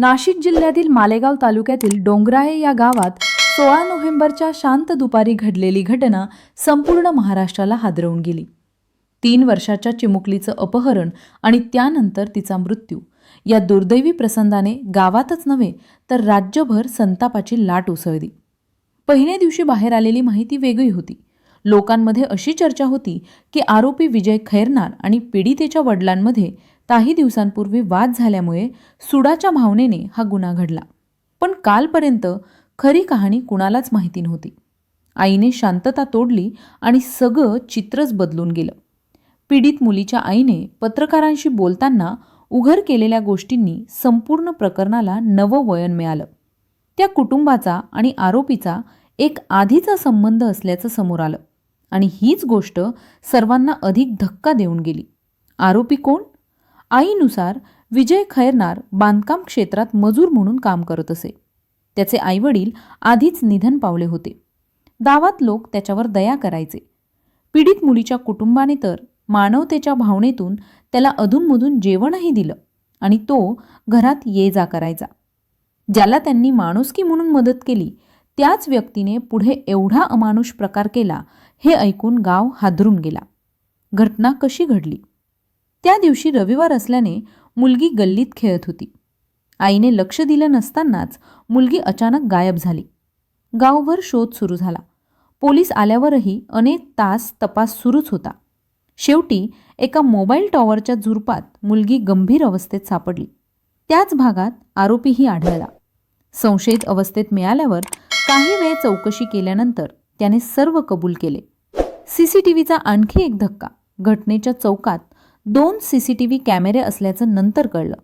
नाशिक जिल्ह्यातील मालेगाव तालुक्यातील डोंगराळे या गावात सोळा नोव्हेंबरच्या शांत दुपारी घडलेली घटना संपूर्ण महाराष्ट्राला हादरवून गेली. तीन वर्षाच्या चिमुकलीचं अपहरण आणि त्यानंतर तिचा मृत्यू. या दुर्दैवी प्रसंगाने गावातच नव्हे तर राज्यभर संतापाची लाट उसळली. पहिल्या दिवशी बाहेर आलेली माहिती वेगळी होती. लोकांमध्ये अशी चर्चा होती की आरोपी विजय खैरनार आणि पीडितेच्या वडिलांमध्ये काही दिवसांपूर्वी वाद झाल्यामुळे सुडाच्या भावनेने हा गुन्हा घडला. पण कालपर्यंत खरी कहाणी कुणालाच माहिती नव्हती. आईने शांतता तोडली आणि सगळं चित्रच बदलून गेलं. पीडित मुलीच्या आईने पत्रकारांशी बोलताना उघड केलेल्या गोष्टींनी संपूर्ण प्रकरणाला नवं वयन मिळालं. त्या कुटुंबाचा आणि आरोपीचा एक आधीचा संबंध असल्याचं समोर आलं. आणि हीच गोष्ट सर्वांना अधिक धक्का देऊन गेली. आरोपी कोण? आईनुसार विजय खैरनार बांधकाम क्षेत्रात मजूर म्हणून काम करत असे. त्याचे आईवडील आधीच निधन पावले होते. गावात लोक त्याच्यावर दया करायचे. पीडित मुलीच्या कुटुंबाने तर मानवतेच्या भावनेतून त्याला अधूनमधून जेवणही दिलं आणि तो घरात ये जा करायचा. ज्याला त्यांनी माणुसकी म्हणून मदत केली त्याच व्यक्तीने पुढे एवढा अमानुष प्रकार केला हे ऐकून गाव हादरून गेला. घटना कशी घडली? त्या दिवशी रविवार असल्याने मुलगी गल्लीत खेळत होती. आईने लक्ष दिलं नसतानाच मुलगी अचानक गायब झाली. गावभर शोध सुरू झाला. पोलीस आल्यावरही अनेक तास तपास सुरूच होता. शेवटी एका मोबाईल टॉवरच्या झुरपात मुलगी गंभीर अवस्थेत सापडली. त्याच भागात आरोपीही आढळला. संशयित अवस्थेत मिळाल्यावर काही वेळ चौकशी केल्यानंतर त्याने सर्व कबूल केले. सी सी टी व्हीचा आणखी एक धक्का. घटनेच्या चौकात दोन सी सी टी व्ही कॅमेरे असल्याचं नंतर कळलं.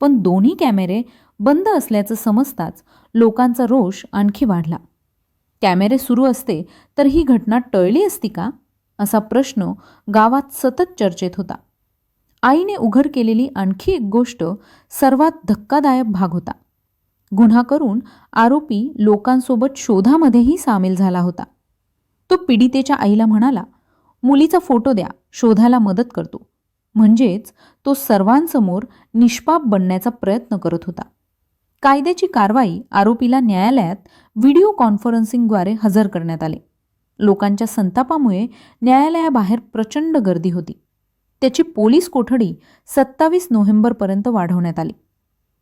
पण दोन्ही कॅमेरे बंद असल्याचं समजताच लोकांचा रोष आणखी वाढला. कॅमेरे सुरू असते तर ही घटना टळली असती का? असा प्रश्न गावात सतत चर्चेत होता. आईने उघड केलेली आणखी एक गोष्ट सर्वात धक्कादायक भाग होता. गुन्हा करून आरोपी लोकांसोबत शोधामध्येही सामील झाला होता. तो पीडितेच्या आईला म्हणाला मुलीचा फोटो द्या शोधायला मदत करतो. म्हणजेच तो सर्वांसमोर निष्पाप बनण्याचा प्रयत्न करत होता. कायद्याची कारवाई आरोपीला न्यायालयात व्हिडिओ कॉन्फरन्सिंगद्वारे हजर करण्यात आले. लोकांच्या संतापामुळे न्यायालयाबाहेर प्रचंड गर्दी होती. त्याची पोलीस कोठडी सत्तावीस नोव्हेंबरपर्यंत वाढवण्यात आली.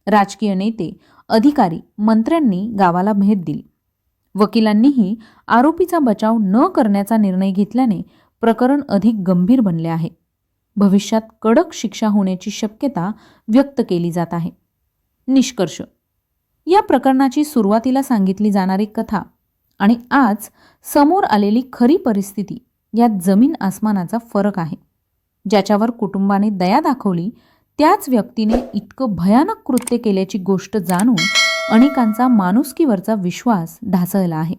राजकीय नेते अधिकारी मंत्र्यांनी गावाला भेट दिली. वकिलांनीही आरोपीचा बचाव न करण्याचा निर्णय घेतल्याने प्रकरण अधिक गंभीर बनले आहे. भविष्यात कडक शिक्षा होण्याची शक्यता व्यक्त केली जात आहे. निष्कर्ष. या प्रकरणाची सुरुवातीला सांगितली जाणारी कथा आणि आज समोर आलेली खरी परिस्थिती यात जमीन आसमानाचा फरक आहे. ज्याच्यावर कुटुंबाने दया दाखवली त्याच व्यक्तीने इतकं भयानक कृत्य केल्याची गोष्ट जाणून अनेकांचा माणुसकीवरचा विश्वास ढासळला आहे.